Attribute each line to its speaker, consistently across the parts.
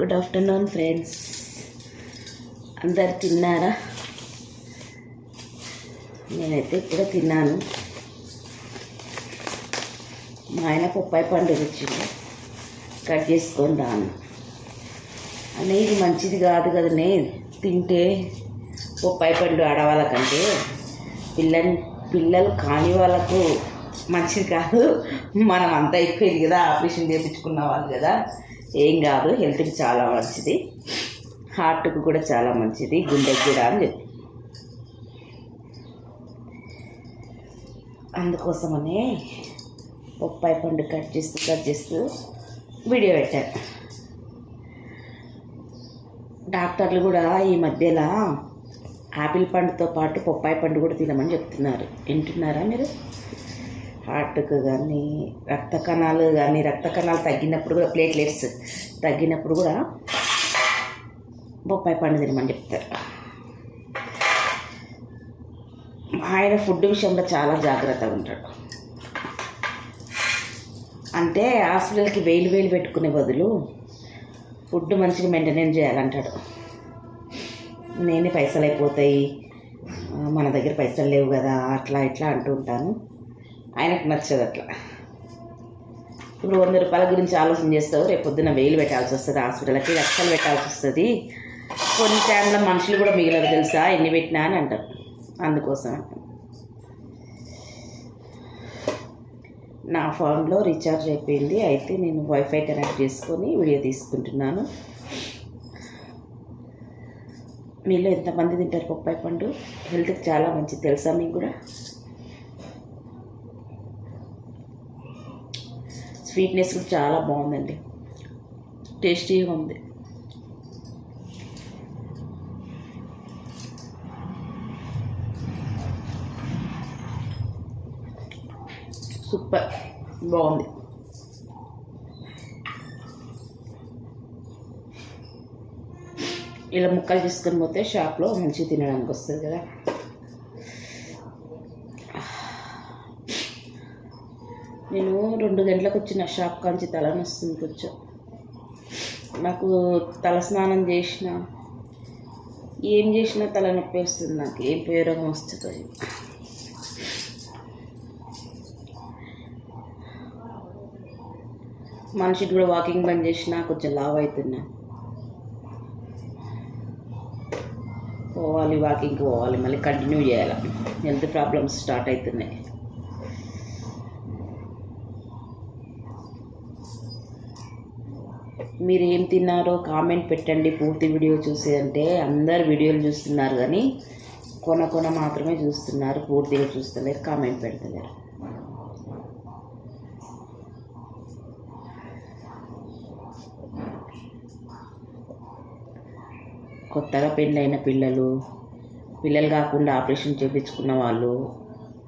Speaker 1: Good afternoon friends అందరు తిన్నారా? నేనైతే ఇప్పుడే తిన్నాను. మా ఆయన బొప్పాయి పండు తెచ్చిండు. కట్ చేసుకొని రాను. అని ఇది మంచిది కాదు కదనే తింటే బొప్పాయి పండు ఆడవాళ్ళకంటే పిల్ల పిల్లలు కాని వాళ్ళకు మంచిది కాదు. మనం అంతా ఎక్కువ కదా ఆపరేషన్ చేయించుకున్న వాళ్ళు కదా. ఏం కాదు హెల్త్కి చాలా మంచిది. హార్ట్కి కూడా చాలా మంచిది గుండెకి కూడా అని చెప్పి. అందుకోసమనే బొప్పాయి పండు కట్ చేస్తూ కట్ చేస్తూ వీడియో పెట్టాను. డాక్టర్లు కూడా ఈ మధ్యలో ఆపిల్ పండుతో పాటు బొప్పాయి పండు కూడా తినమని చెప్తున్నారు. వింటున్నారా మీరు? హార్ట్కు కానీ రక్త కణాలు కానీ రక్త కణాలు తగ్గినప్పుడు కూడా ప్లేట్లెట్స్ తగ్గినప్పుడు కూడా బొప్పాయి పండు తినమని చెప్తారు. ఆయన ఫుడ్ విషయంలో చాలా జాగ్రత్తగా ఉంటాడు. అంటే హాస్పిటల్కి వేలు వేలు పెట్టుకునే బదులు ఫుడ్ మంచిగా మెయింటెనెన్స్ చేయాలంటాడు. నేనే పైసలు అయిపోతాయి మన దగ్గర పైసలు లేవు కదా అట్లా ఇట్లా అంటూ ఉంటాను. ఆయనకు నచ్చదు అట్లా. ఇప్పుడు వంద రూపాయల గురించి ఆలోచన చేస్తావు రేపు పొద్దున్న వేలు పెట్టాల్సి వస్తుంది హాస్పిటల్కి లక్షలు పెట్టాల్సి వస్తుంది. కొన్ని టైంలో మనుషులు కూడా మిగిలరు తెలుసా ఎన్ని పెట్టినా అని అంటారు. అందుకోసం నా ఫోన్లో రీఛార్జ్ అయిపోయింది అయితే నేను వైఫై కనెక్ట్ చేసుకొని వీడియో తీసుకుంటున్నాను. మీలో ఎంతమంది తింటారు పప్పాయి పండు? హెల్త్కి చాలా మంచిది తెలుసా మీకు కూడా? స్వీట్నెస్ కూడా చాలా బాగుందండి. టేస్టీగా ఉంది. సూపర్. బాగుంది. ఇలా ముక్కలు తీసుకొని పోతే షాప్లో మంచిగా తినడానికి వస్తుంది కదా. నేను రెండు గంటలకు వచ్చిన షాప్ కాంచి తలనొస్తుంది కొంచెం నాకు తల స్నానం చేసిన ఏం చేసినా తలనొప్పి వస్తుంది నాకు ఏం ఉపయోగం వస్తుంది మనిషికి కూడా వాకింగ్ బంద్ చేసినా కొంచెం లావ్ అవుతున్నా. పోవాలి వాకింగ్కి పోవాలి మళ్ళీ కంటిన్యూ చేయాలి. హెల్త్ ప్రాబ్లమ్స్ స్టార్ట్ అవుతున్నాయి. మీరు ఏం తిన్నారో కామెంట్ పెట్టండి. పూర్తి వీడియో చూసి అంటే అందరు వీడియోలు చూస్తున్నారు కానీ కొన కొన మాత్రమే చూస్తున్నారు. పూర్తిగా చూస్తలేరు కామెంట్ పెడతలేరు. కొత్తగా పెళ్ళైన పిల్లలు పిల్లలు కాకుండా ఆపరేషన్ చేయించుకున్న వాళ్ళు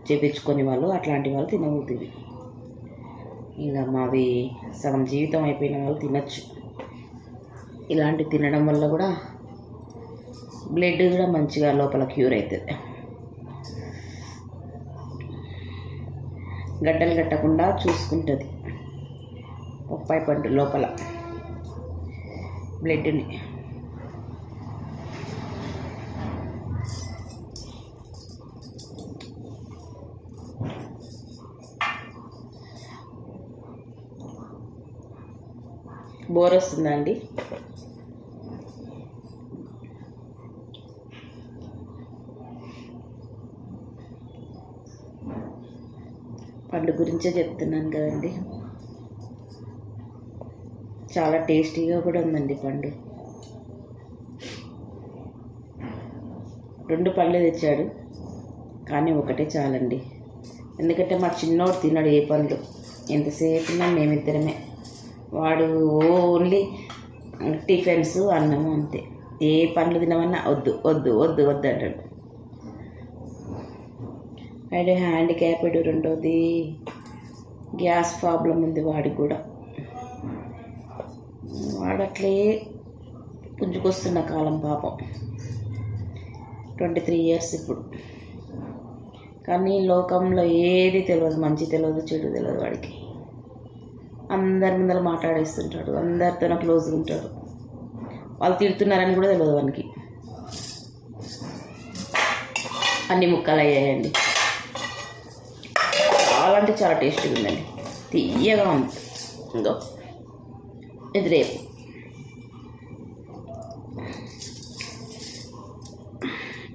Speaker 1: చేపించుకొని వాళ్ళు అట్లాంటి వాళ్ళు తినవుతుంది ఇంకా మాది సగం జీవితం అయిపోయిన వాళ్ళు తినచ్చు. ఇలాంటి తినడం వల్ల కూడా బ్లడ్ కూడా మంచిగా లోపల క్యూర్ అవుతుంది. గడ్డలు కట్టకుండా చూసుకుంటుంది. బొప్పాయి పండు లోపల. బ్లడ్ని బోర్ వస్తుందా అండి పండు గురించే చెప్తున్నాను కదండి. చాలా టేస్టీగా కూడా ఉందండి పండు. రెండు పళ్ళు తెచ్చాడు కానీ ఒకటే చాలండి. ఎందుకంటే మా చిన్నోడు తిన్నాడు ఏ పండ్లు. ఎంతసేపు మేమిద్దరమే. వాడు ఓన్లీ టిఫిన్స్ అన్నము అంతే. ఏ పండ్లు తినమన్నా వద్దు వద్దు వద్దు వద్దు అంటాడు. అండ్ హ్యాండిక్యాప్డ్ రెండోది. గ్యాస్ ప్రాబ్లం ఉంది వాడికి కూడా. వాడట్లే పుంజుకొస్తున్న కాలం పాపం. ట్వంటీ త్రీ ఇయర్స్ ఇప్పుడు. కానీ లోకంలో ఏది తెలియదు మంచి తెలియదు చెడు తెలియదు వాడికి. అందరి ముందర మాట్లాడేస్తుంటాడు. అందరితోనే క్లోజ్గా ఉంటాడు. వాళ్ళు తిడుతున్నారని కూడా తెలియదు వానికి. అన్ని ముక్కలు అయ్యాయండి. చాలా అంటే చాలా టేస్టీగా ఉందండి. తీయగా ఉంది. ఇందో ఇది రేపు.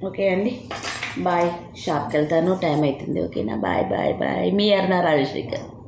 Speaker 1: ఓకే అండి. బాయ్. షాప్కి వెళ్తాను. టైం అవుతుంది ఓకేనా? Bye bye bye. మీ అర్నా రాజశేఖర్.